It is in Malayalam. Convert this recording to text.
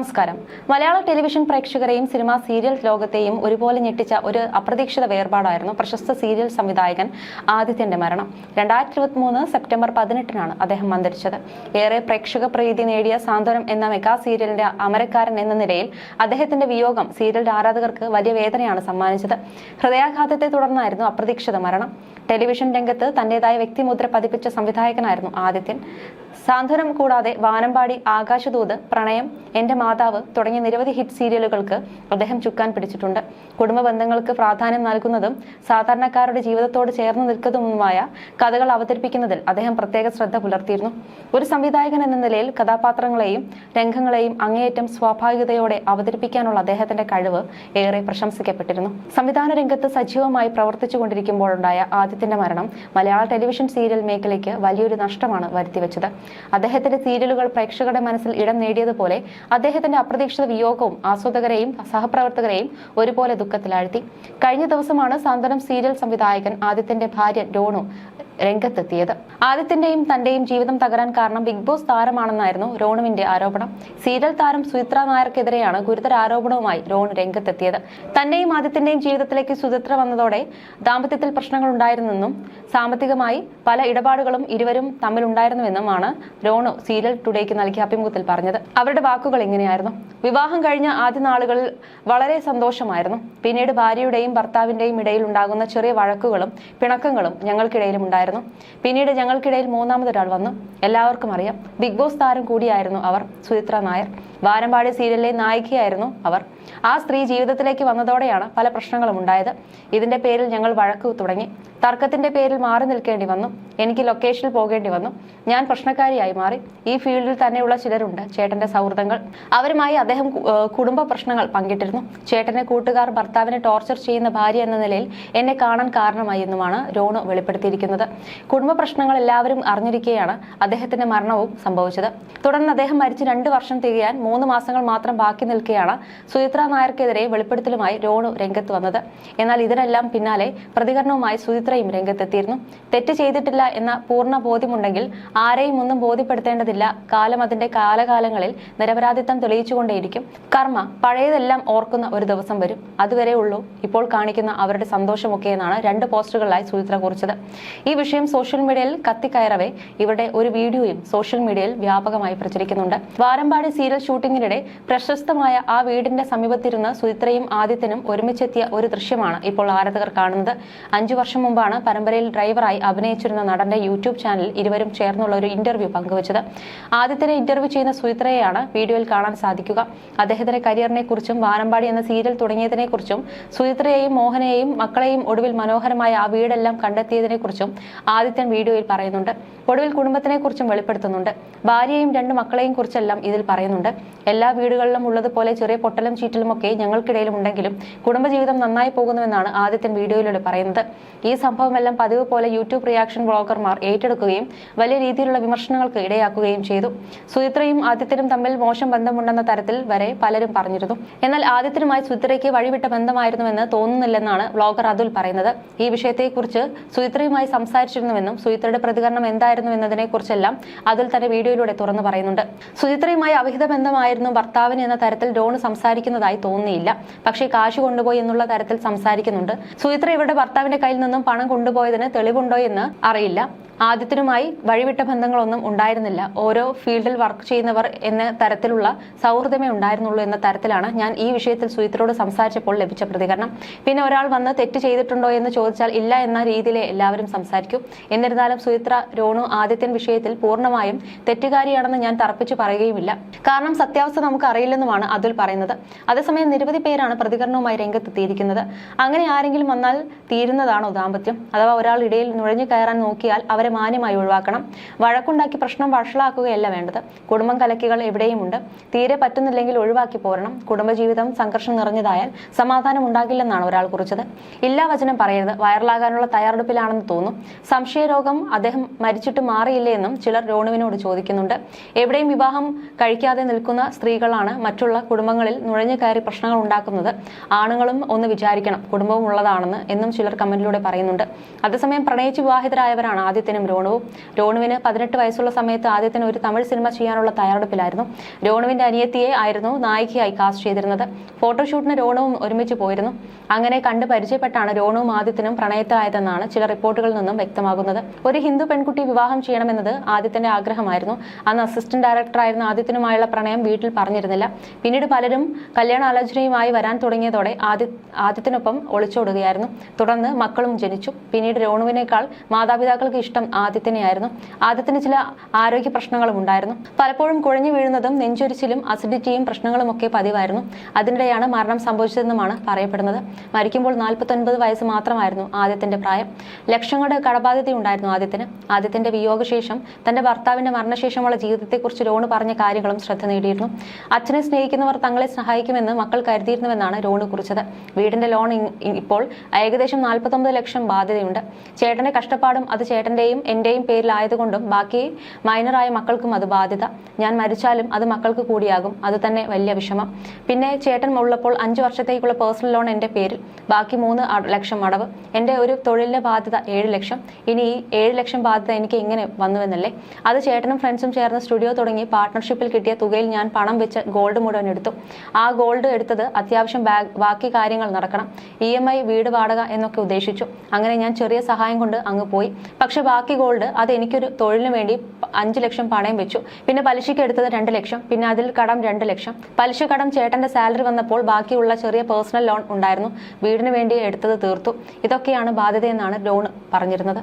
നമസ്കാരം. മലയാള ടെലിവിഷൻ പ്രേക്ഷകരെയും സിനിമാ സീരിയൽ ലോകത്തെയും ഒരുപോലെ ഞെട്ടിച്ച ഒരു അപ്രതീക്ഷിത വേർപാടായിരുന്നു പ്രശസ്ത സീരിയൽ സംവിധായകൻ ആദിത്യന്റെ മരണം. രണ്ടായിരത്തി ഇരുപത്തി മൂന്ന് സെപ്റ്റംബർ പതിനെട്ടിനാണ് അദ്ദേഹം അന്തരിച്ചത്. ഏറെ പ്രേക്ഷക പ്രീതി നേടിയ സാന്ത്വനം എന്ന മെഗാ സീരിയലിന്റെ അമരക്കാരൻ എന്ന നിലയിൽ അദ്ദേഹത്തിന്റെ വിയോഗം സീരിയൽ ആരാധകർക്ക് വലിയ വേദനയാണ് സമ്മാനിച്ചത്. ഹൃദയാഘാതത്തെ തുടർന്നായിരുന്നു അപ്രതീക്ഷിത മരണം. ടെലിവിഷൻ രംഗത്ത് തന്റേതായ വ്യക്തിമുദ്ര പതിപ്പിച്ച സംവിധായകനായിരുന്നു ആദിത്യൻ. സാന്ത്വനം കൂടാതെ വാനമ്പാടി ആകാശദൂത് പ്രണയം എന്റെ മാതാവ് തുടങ്ങിയ നിരവധി ഹിറ്റ് സീരിയലുകൾക്ക് അദ്ദേഹം ചുക്കാൻ പിടിച്ചിട്ടുണ്ട്. കുടുംബ ബന്ധങ്ങൾക്ക് പ്രാധാന്യം നൽകുന്നതും സാധാരണക്കാരുടെ ജീവിതത്തോട് ചേർന്ന് നിൽക്കുന്നതുമായ കഥകൾ അവതരിപ്പിക്കുന്നതിൽ അദ്ദേഹം പ്രത്യേക ശ്രദ്ധ പുലർത്തിയിരുന്നു. ഒരു സംവിധായകൻ എന്ന നിലയിൽ കഥാപാത്രങ്ങളെയും രംഗങ്ങളെയും അങ്ങേയറ്റം സ്വാഭാവികതയോടെ അവതരിപ്പിക്കാനുള്ള അദ്ദേഹത്തിന്റെ കഴിവ് ഏറെ പ്രശംസിക്കപ്പെട്ടിരുന്നു. സംവിധാന രംഗത്ത് സജീവമായി പ്രവർത്തിച്ചുകൊണ്ടിരിക്കുമ്പോഴുണ്ടായ ആദ്യത്തിന്റെ മരണം മലയാള ടെലിവിഷൻ സീരിയൽ മേഖലയ്ക്ക് വലിയൊരു നഷ്ടമാണ് വരുത്തിവെച്ചത്. അദ്ദേഹത്തിന്റെ സീരിയലുകൾ പ്രേക്ഷകരുടെ മനസ്സിൽ ഇടം നേടിയതുപോലെ അദ്ദേഹത്തിന്റെ അപ്രതീക്ഷിത വിയോഗവും ആസ്വാദകരെയും സഹപ്രവർത്തകരെയും ഒരുപോലെ ദുഃഖത്തിലാഴ്ത്തി. കഴിഞ്ഞ ദിവസമാണ് സാന്ത്വനം സീരിയൽ സംവിധായകൻ ആദിത്യന്റെ ഭാര്യ ഡോണു രംഗത്തെത്തിയത്. ആദിത്യന്റെയും തന്റെയും ജീവിതം തകരാൻ കാരണം ബിഗ് ബോസ് താരമാണെന്നായിരുന്നു രോണുവിന്റെ ആരോപണം. സീരിയൽ താരം സുചിത്ര നായർക്കെതിരെയാണ് ഗുരുതര ആരോപണവുമായി രോൺ രംഗത്തെത്തിയത്. തന്റെയും ആദിത്യന്റെയും ജീവിതത്തിലേക്ക് സുചിത്ര വന്നതോടെ ദാമ്പത്യത്തിൽ പ്രശ്നങ്ങൾ ഉണ്ടായിരുന്നെന്നും സാമ്പത്തികമായി പല ഇടപാടുകളും ഇരുവരും തമ്മിലുണ്ടായിരുന്നുവെന്നുമാണ് രോണു സീരിയൽ ടുഡേക്ക് നൽകിയ അഭിമുഖത്തിൽ പറഞ്ഞത്. അവരുടെ വാക്കുകൾ ഇങ്ങനെയായിരുന്നു. വിവാഹം കഴിഞ്ഞ ആദ്യ നാളുകളിൽ വളരെ സന്തോഷമായിരുന്നു. പിന്നീട് ഭാര്യയുടെയും ഭർത്താവിന്റെയും ഇടയിൽ ഉണ്ടാകുന്ന ചെറിയ വഴക്കുകളും പിണക്കങ്ങളും ഞങ്ങൾക്കിടയിലും ഉണ്ടായിരുന്നു പിന്നീട് ഞങ്ങൾക്കിടയിൽ മൂന്നാമതൊരാൾ വന്നു. എല്ലാവർക്കും അറിയാം. ബിഗ് ബോസ് താരം കൂടിയായിരുന്നു അവർ സുചിത്ര നായർ. വാരമ്പാടി സീരിയലിലെ നായികയായിരുന്നു അവർ. ആ സ്ത്രീ ജീവിതത്തിലേക്ക് വന്നതോടെയാണ് പല പ്രശ്നങ്ങളും ഉണ്ടായത്. ഇതിന്റെ പേരിൽ ഞങ്ങൾ വഴക്ക് തുടങ്ങി. തർക്കത്തിന്റെ പേരിൽ മാറി നിൽക്കേണ്ടി വന്നു. എനിക്ക് ലൊക്കേഷനിൽ പോകേണ്ടി വന്നു. ഞാൻ പ്രശ്നക്കാരിയായി മാറി. ഈ ഫീൽഡിൽ തന്നെയുള്ള ചിലരുണ്ട് ചേട്ടന്റെ സൗഹൃദങ്ങൾ. അവരുമായി അദ്ദേഹം കുടുംബ പ്രശ്നങ്ങൾ പങ്കിട്ടിരുന്നു. ചേട്ടനെ കൂട്ടുകാർ ഭർത്താവിനെ ടോർച്ചർ ചെയ്യുന്ന ഭാര്യ എന്ന നിലയിൽ എന്നെ കാണാൻ കാരണമായി എന്നുമാണ് രോണു വെളിപ്പെടുത്തിയിരിക്കുന്നത്. കുടുംബ പ്രശ്നങ്ങൾ എല്ലാവരും അറിഞ്ഞിരിക്കെയാണ് അദ്ദേഹത്തിന്റെ മരണവും സംഭവിച്ചത്. തുടർന്ന് അദ്ദേഹം മരിച്ച് രണ്ട് വർഷം തികയാൻ മൂന്ന് മാസങ്ങൾ മാത്രം ബാക്കി നിൽക്കെയാണ് സുചിത്ര നായർക്കെതിരെ വെളിപ്പെടുത്തലുമായി രോണു രംഗത്ത് വന്നത്. എന്നാൽ ഇതിനെല്ലാം പിന്നാലെ പ്രതികരണവുമായി സുചിത്രയും രംഗത്തെത്തിയിരുന്നു. തെറ്റ് ചെയ്തിട്ടില്ല എന്ന പൂർണ ബോധ്യമുണ്ടെങ്കിൽ ആരെയും ഒന്നും ബോധ്യപ്പെടുത്തേണ്ടതില്ല. കാലം അതിന്റെ കാലകാലങ്ങളിൽ നിരപരാധിത്വം തെളിയിച്ചുകൊണ്ടേയിരിക്കും. കർമ്മ പഴയതെല്ലാം ഓർക്കുന്ന ഒരു ദിവസം വരും. അതുവരെ ഉള്ളൂ. ഇപ്പോൾ കാണിക്കുന്ന അവരുടെ സന്തോഷമൊക്കെ എന്നാണ് രണ്ട് പോസ്റ്റുകളിലായി സുചിത്ര കുറിച്ചത്. ഈ വിഷയം സോഷ്യൽ മീഡിയയിൽ കത്തിക്കയറവേ. ഇവരുടെ ഒരു വീഡിയോയും സോഷ്യൽ മീഡിയയിൽ വ്യാപകമായി പ്രചരിക്കുന്നുണ്ട്. വാരമ്പാടി സീരിയൽ ഷൂട്ടിങ്ങിനിടെ പ്രശസ്തമായ ആ വീടിന്റെ സമീപത്തിരുന്ന സുചിത്രയും ആദിത്യനും ഒരുമിച്ചെത്തിയ ഒരു ദൃശ്യമാണ് ഇപ്പോൾ ആരാധകർ കാണുന്നത്. അഞ്ചു വർഷം മുമ്പാണ് പരമ്പരയിൽ ഡ്രൈവറായി അഭിനയിച്ചിരുന്ന നടന്റെ യൂട്യൂബ് ചാനൽ ഇരുവരും ചേർന്നുള്ള ഒരു ഇന്റർവ്യൂ പങ്കുവച്ചത്. ആദിത്യനെ ഇന്റർവ്യൂ ചെയ്യുന്ന സുചിത്രയെയാണ് വീഡിയോയിൽ കാണാൻ സാധിക്കുക. അദ്ദേഹത്തിന്റെ കരിയറിനെ കുറിച്ചും വാനമ്പാടി എന്ന സീരിയൽ തുടങ്ങിയതിനെ കുറിച്ചും സുചിത്രയെയും മോഹനെയും മക്കളെയും ഒടുവിൽ മനോഹരമായ ആ വീടെല്ലാം കണ്ടെത്തിയതിനെ കുറിച്ചും ആദിത്യൻ വീഡിയോയിൽ പറയുന്നുണ്ട്. ഒടുവിൽ കുടുംബത്തിനെ കുറിച്ചും വെളിപ്പെടുത്തുന്നുണ്ട്. ഭാര്യയും രണ്ട് മക്കളെയും കുറിച്ചെല്ലാം ഇതിൽ പറയുന്നുണ്ട്. എല്ലാ വീടുകളിലും ഉള്ളതുപോലെ ചെറിയ പൊട്ടലും ചീറ്റലും ഒക്കെ ഞങ്ങൾക്കിടയിലും ഉണ്ടെങ്കിലും കുടുംബജീവിതം നന്നായി പോകുന്നുവെന്നാണ് ആദിത്യൻ വീഡിയോയിലൂടെ പറയുന്നത്. ഈ സംഭവമെല്ലാം പതിവ് പോലെ യൂട്യൂബ് റിയാക്ഷൻ ബ്ലോഗർമാർ ഏറ്റെടുക്കുകയും വലിയ രീതിയിലുള്ള വിമർശനങ്ങൾക്ക് ഇടയാക്കുകയും ചെയ്തു. സുചിത്രയും ആദിത്യനും തമ്മിൽ മോശം ബന്ധമുണ്ടെന്ന തരത്തിൽ വരെ പലരും പറഞ്ഞിരുന്നു. എന്നാൽ ആദിത്യനുമായി സുചിത്രയ്ക്ക് വഴിവിട്ട ബന്ധമായിരുന്നുവെന്ന് തോന്നുന്നില്ലെന്നാണ് ബ്ലോഗർ അതുൽ പറയുന്നത്. ഈ വിഷയത്തെക്കുറിച്ച് സുചിത്രയുമായി സംസാരിച്ചിരുന്നുവെന്നും സുചിത്രയുടെ പ്രതികരണം എന്തായിരുന്നു എന്നതിനെ കുറിച്ചെല്ലാം അതിൽ തന്നെ വീഡിയോയിലൂടെ തുറന്നു പറയുന്നുണ്ട്. സുചിത്രയുമായി അവിഹിത ബന്ധമായിരുന്നു ഭർത്താവിന് എന്ന തരത്തിൽ ഡോൺ സംസാരിക്കുന്നതായി തോന്നിയില്ല. പക്ഷേ കാശ് കൊണ്ടുപോയി എന്നുള്ള തരത്തിൽ സംസാരിക്കുന്നുണ്ട്. സുചിത്ര ഇവരുടെ ഭർത്താവിന്റെ കയ്യിൽ നിന്നും പണം കൊണ്ടുപോയതിന് തെളിവുണ്ടോ എന്ന് അറിയില്ല. ആദ്യത്തിനുമായി വഴിവിട്ട ബന്ധങ്ങളൊന്നും ഉണ്ടായിരുന്നില്ല. ഓരോ ഫീൽഡിൽ വർക്ക് ചെയ്യുന്നവർ എന്ന തരത്തിലുള്ള സൗഹൃദമേ ഉണ്ടായിരുന്നുള്ളൂ എന്ന തരത്തിലാണ് ഞാൻ ഈ വിഷയത്തിൽ സുചിത്രയോട് സംസാരിച്ചപ്പോൾ ലഭിച്ച പ്രതികരണം. പിന്നെ ഒരാൾ വന്ന് തെറ്റ് ചെയ്തിട്ടുണ്ടോ എന്ന് ചോദിച്ചാൽ ഇല്ല എന്ന രീതിയിലെ എല്ലാവരും സംസാരിക്കും. എന്നിരുന്നാലും സുഹിത്ര രോണു ആദിത്യൻ വിഷയത്തിൽ പൂർണമായും തെറ്റുകാരിയാണെന്ന് ഞാൻ തറപ്പിച്ചു പറയുകയുമില്ല. കാരണം സത്യാവസ്ഥ നമുക്ക് അറിയില്ലെന്നുമാണ് അതുൽ പറയുന്നത്. അതേസമയം നിരവധി പേരാണ് പ്രതികരണവുമായി രംഗത്തെത്തിയിരിക്കുന്നത്. അങ്ങനെ ആരെങ്കിലും വന്നാൽ തീരുന്നതാണോ ദാമ്പത്യം? അഥവാ ഒരാൾ ഇടയിൽ നുഴഞ്ഞു കയറാൻ നോക്കിയാൽ അവരെ മാന്യമായി ഒഴിവാക്കണം. വഴക്കുണ്ടാക്കി പ്രശ്നം വഷളാക്കുകയല്ല വേണ്ടത്. കുടുംബം കലക്കികൾ എവിടെയുമുണ്ട്. തീരെ പറ്റുന്നില്ലെങ്കിൽ ഒഴിവാക്കി പോരണം. കുടുംബജീവിതം സംഘർഷം നിറഞ്ഞതായാൽ സമാധാനം ഉണ്ടാകില്ലെന്നാണ് ഒരാൾ കുറിച്ചത്. ഇല്ലാ വചനം പറയരുത്. വൈറലാകാനുള്ള തയ്യാറെടുപ്പിലാണെന്ന് തോന്നും. സംശയരോഗം അദ്ദേഹം മരിച്ചിട്ട് മാറിയില്ലേ എന്നും ചിലർ രോണുവിനോട് ചോദിക്കുന്നുണ്ട്. എവിടെയും വിവാഹം കഴിക്കാതെ നിൽക്കുന്ന സ്ത്രീകളാണ് മറ്റുള്ള കുടുംബങ്ങളിൽ നുഴഞ്ഞു കയറി പ്രശ്നങ്ങൾ ഉണ്ടാക്കുന്നത്. ആണുങ്ങളും ഒന്ന് വിചാരിക്കണം. കുടുംബവും ഉള്ളതാണെന്ന് എന്നും ചിലർ കമന്റിലൂടെ പറയുന്നുണ്ട്. അതേസമയം പ്രണയിച്ച് വിവാഹിതരായവരാണ് ആദ്യത്തിനും ആദിത്യനും രോണുവും. രോണുവിന് പതിനെട്ട് വയസ്സുള്ള സമയത്ത് ആദ്യത്തിന് ഒരു തമിഴ് സിനിമ ചെയ്യാനുള്ള തയ്യാറെടുപ്പിലായിരുന്നു. രോണുവിന്റെ അനിയത്തിയെ ആയിരുന്നു നായികയായി കാസ്റ്റ് ചെയ്തിരുന്നത്. ഫോട്ടോഷൂട്ടിന് രോണുവും ഒരുമിച്ച് പോയിരുന്നു. അങ്ങനെ കണ്ട് പരിചയപ്പെട്ടാണ് രോണുവും ആദിത്യനും പ്രണയത്തിലായതെന്നാണ് ചില റിപ്പോർട്ടുകളിൽ നിന്നും വ്യക്തമാകുന്നത്. ഒരു ഹിന്ദു പെൺകുട്ടി വിവാഹം ചെയ്യണമെന്നത് ആദിത്യന്റെ ആഗ്രഹമായിരുന്നു. അന്ന് അസിസ്റ്റന്റ് ഡയറക്ടറായിരുന്ന ആദിത്യനുമായുള്ള പ്രണയം വീട്ടിൽ പറഞ്ഞിരുന്നില്ല. പിന്നീട് പലരും കല്യാണാലോചനയുമായി വരാൻ തുടങ്ങിയതോടെ ആദി ആദിത്യനൊപ്പം ഒളിച്ചോടുകയായിരുന്നു. തുടർന്ന് മക്കളും ജനിച്ചു. പിന്നീട് രോണുവിനേക്കാൾ മാതാപിതാക്കൾക്ക് ഇഷ്ടം ആദിത്യനെയായിരുന്നു. ആദ്യത്തിന് ചില ആരോഗ്യ പ്രശ്നങ്ങളും ഉണ്ടായിരുന്നു. പലപ്പോഴും കുഴഞ്ഞു വീഴുന്നതും നെഞ്ചൊരിച്ചിലും അസിഡിറ്റിയും പ്രശ്നങ്ങളും ഒക്കെ പതിവായിരുന്നു. അതിനിടെയാണ് മരണം സംഭവിച്ചതെന്നുമാണ് പറയപ്പെടുന്നത്. മരിക്കുമ്പോൾ നാൽപ്പത്തൊൻപത് വയസ്സ് മാത്രമായിരുന്നു ആദ്യത്തിന്റെ പ്രായം. ലക്ഷങ്ങളുടെ കടബാധ്യതയുണ്ടായിരുന്നു ആദ്യത്തിന് ആദ്യത്തിന്റെ വിയോഗശേഷം തന്റെ ഭർത്താവിന്റെ മരണശേഷമുള്ള ജീവിതത്തെക്കുറിച്ച് രോണ് പറഞ്ഞ കാര്യങ്ങളും ശ്രദ്ധ നേടിയിരുന്നു. അച്ഛനെ സ്നേഹിക്കുന്നവർ തങ്ങളെ സഹായിക്കുമെന്ന് മക്കൾ കരുതിയിരുന്നുവെന്നാണ് രോണ് കുറിച്ചത്. വീടിന്റെ ലോൺ ഇപ്പോൾ ഏകദേശം നാൽപ്പത്തൊമ്പത് ലക്ഷം ബാധ്യതയുണ്ട്. ചേട്ടന്റെ കഷ്ടപ്പാടും അത് ചേട്ടന്റെയും എന്റെയും പേരിലായതുകൊണ്ടും ബാക്കി മൈനറായ മക്കൾക്കും അത് ബാധ്യത. ഞാൻ മരിച്ചാലും അത് മക്കൾക്ക് കൂടിയാകും. അത് തന്നെ വലിയ വിഷമം. പിന്നെ ചേട്ടൻ ഉള്ളപ്പോൾ അഞ്ച് വർഷത്തേക്കുള്ള പേഴ്സണൽ ലോൺ എന്റെ പേരിൽ. ബാക്കി മൂന്ന് ലക്ഷം അടവ്. എന്റെ ഒരു തൊഴിലിന്റെ ബാധ്യത ഏഴ് ലക്ഷം. ഇനി ഈ ഏഴ് ലക്ഷം ബാധ്യത എനിക്ക് എങ്ങനെ വന്നുവെന്നല്ലേ? അത് ചേട്ടനും ഫ്രണ്ട്സും ചേർന്ന് സ്റ്റുഡിയോ തുടങ്ങി പാർട്ട്ണർഷിപ്പിൽ കിട്ടിയ തുകയിൽ ഞാൻ പണം വെച്ച് ഗോൾഡ് മുഴുവൻ എടുത്തു. ആ ഗോൾഡ് എടുത്തത് അത്യാവശ്യം ബാക്കി കാര്യങ്ങൾ നടക്കണം. ഇ വീട് വാടക എന്നൊക്കെ ഉദ്ദേശിച്ചു. അങ്ങനെ ഞാൻ ചെറിയ സഹായം കൊണ്ട് അങ്ങ് പോയി. പക്ഷെ ബാക്കി ഗോൾഡ് അത് എനിക്കൊരു തൊഴിലിന് വേണ്ടി അഞ്ച് ലക്ഷം പണയം വെച്ചു. പിന്നെ പലിശയ്ക്ക് എടുത്തത് രണ്ട് ലക്ഷം. പിന്നെ അതിൽ കടം രണ്ട് ലക്ഷം. പലിശ കടം ചേട്ടന്റെ സാലറി വന്നപ്പോൾ ബാക്കിയുള്ള ചെറിയ പേഴ്സണൽ ലോൺ ഉണ്ടായിരുന്നു. വീടിന് വേണ്ടി എടുത്തത് തീർത്തു. ഇതൊക്കെയാണ് ബാധ്യതയെന്നാണ് ലോൺ പറഞ്ഞിരുന്നത്.